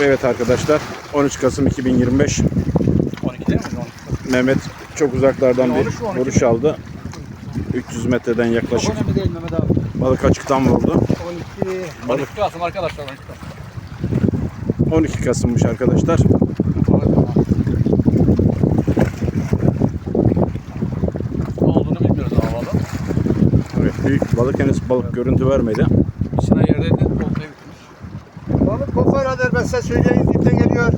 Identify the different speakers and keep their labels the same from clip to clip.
Speaker 1: Evet arkadaşlar 13 Kasım 2025
Speaker 2: 12 değil mi? 12.
Speaker 1: Mehmet çok uzaklardan bir
Speaker 2: 13 mü, 12
Speaker 1: vuruş aldı. 300 metreden yaklaşık
Speaker 2: Çok önemli değil Mehmet abi.
Speaker 1: balık açıktan vurdu.
Speaker 2: 12.
Speaker 1: Balık.
Speaker 2: 12 Kasım arkadaşlar 12 Kasım.
Speaker 1: 12 Kasım'mış arkadaşlar.
Speaker 2: Ne olduğunu bilmiyoruz ama balık.
Speaker 1: Evet, büyük balık henüz balık görüntü vermedi.
Speaker 2: İçine yerdeydi, oltayı bitirmiş.
Speaker 3: Balık size söyleyeyim dipten geliyor.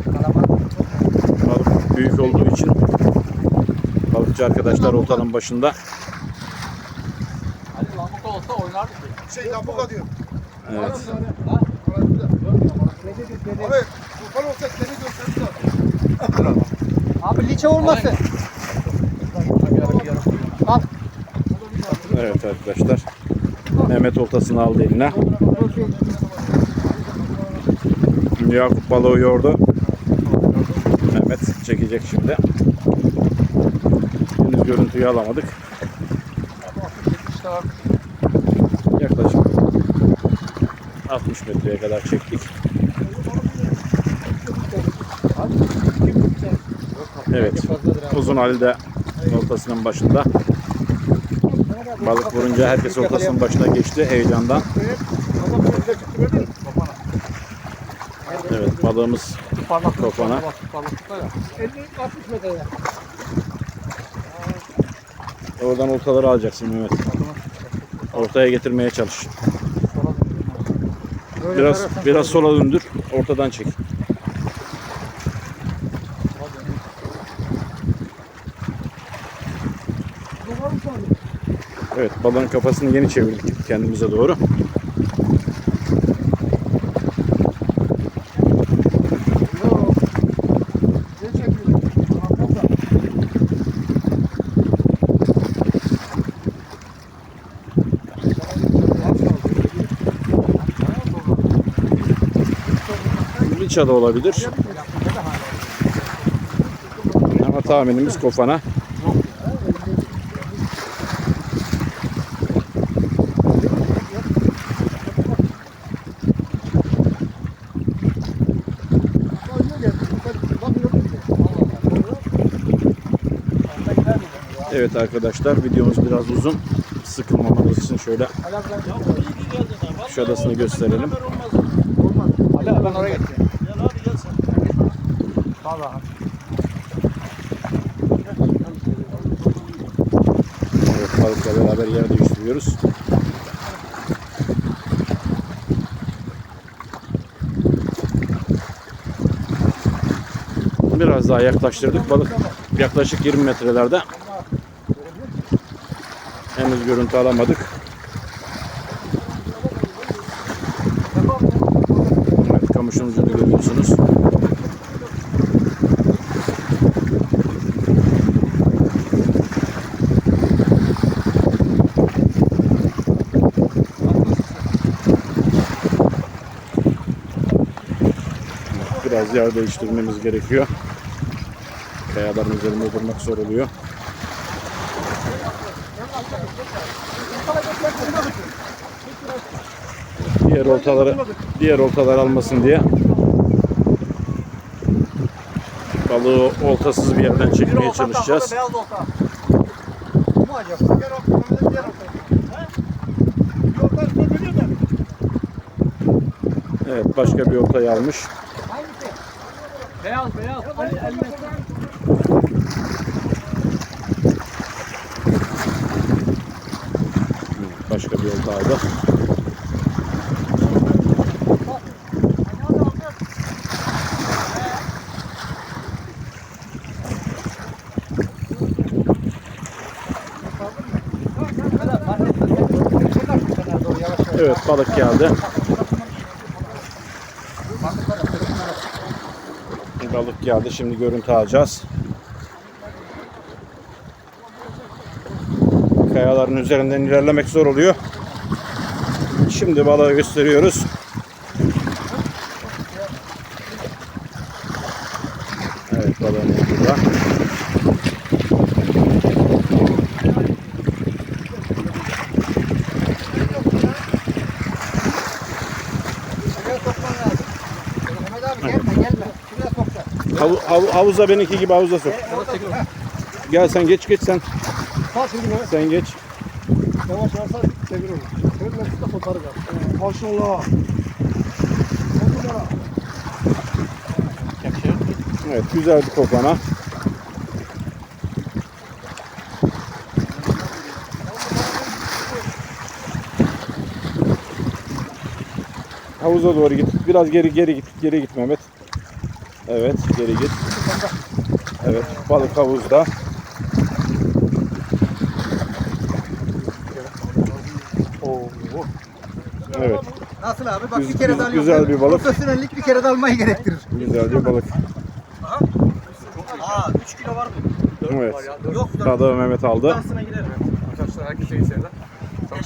Speaker 1: Balık büyük olduğu için balıkçı arkadaşlar oltanın başında.
Speaker 2: Hani lambuka olsa oynardık.
Speaker 3: Şey lambuka diyor.
Speaker 1: Evet.
Speaker 3: Abi kofal olsa seni gösterdi
Speaker 2: Abi liçe olmasın. Al.
Speaker 1: Evet arkadaşlar. Mehmet oltasını aldı eline. Yakup balığı yordu. Mehmet çekecek şimdi. Henüz görüntüyü alamadık. Yaklaşık 60 metreye kadar çektik. Evet. Uzun Ali de oltasının başında. Balık vurunca herkes oltasının başına geçti heyecandan. Balığımız
Speaker 2: Parlak
Speaker 1: Kafana.
Speaker 2: Bak, parlaklıkta ya.
Speaker 3: 50-60 metrede.
Speaker 1: oradan oltaları alacaksın Mehmet. Ortaya getirmeye çalış. Biraz biraz sola döndür. Ortadan çek. Evet balığın kafasını yeni çevirdik kendimize doğru. Liça da olabilir. Ama tahminimiz kofana. Evet arkadaşlar videomuz biraz uzun. Sıkılmamanız için şöyle Kuşadası'nı gösterelim.
Speaker 2: Ben oraya gideceğim.
Speaker 1: Evet, balıkla beraber yer değiştiriyoruz. Biraz daha yaklaştırdık. Balık yaklaşık 20 metrelerde. Henüz görüntü alamadık. Biraz yer değiştirmemiz gerekiyor. Kayaların üzerinde durmak zor oluyor. Diğer oltaları diğer oltalar almasın diye balığı oltasız bir yerden çekmeye çalışacağız. Evet başka bir oltayı almış.
Speaker 2: Beyaz beyaz. Ali eline.
Speaker 1: Başka bir olta aldı. Evet balık geldi. Balık geldi. Şimdi görüntü alacağız. Kayaların üzerinden ilerlemek zor oluyor. Şimdi balığı gösteriyoruz. Evet balığımız burada.
Speaker 3: Şeker sokman lazım. Mehmet abi Abi gelme gelme. Şuraya sok sen.
Speaker 1: Havu, havu- havuza benimki gibi havuza sok.
Speaker 2: Çekil.
Speaker 1: Gel sen geç geç sen.
Speaker 3: Sağ şimdi be.
Speaker 1: Sen geç.
Speaker 3: Yavaş yavaş çevir onu. Çevir lan şu da koparı kal. Maşallah.
Speaker 1: Evet güzel bir kokana. Havuza doğru git. Biraz geri geri git. Geri git Mehmet. Evet geri git. Evet balık havuzda.
Speaker 2: Oo.
Speaker 1: Evet
Speaker 3: Nasıl abi? Bak
Speaker 1: Güz-
Speaker 3: bir kere alıyorum.
Speaker 1: güzel bir balık.
Speaker 3: Profesyonellik bir kere de almayı gerektirir.
Speaker 1: güzel bir balık.
Speaker 3: Aa 3 kilo var mı?
Speaker 1: Evet.
Speaker 3: Yok
Speaker 1: Daha da Mehmet aldı.
Speaker 3: Aslına gider.
Speaker 2: Arkadaşlar herkese iyi seyirler. Çok.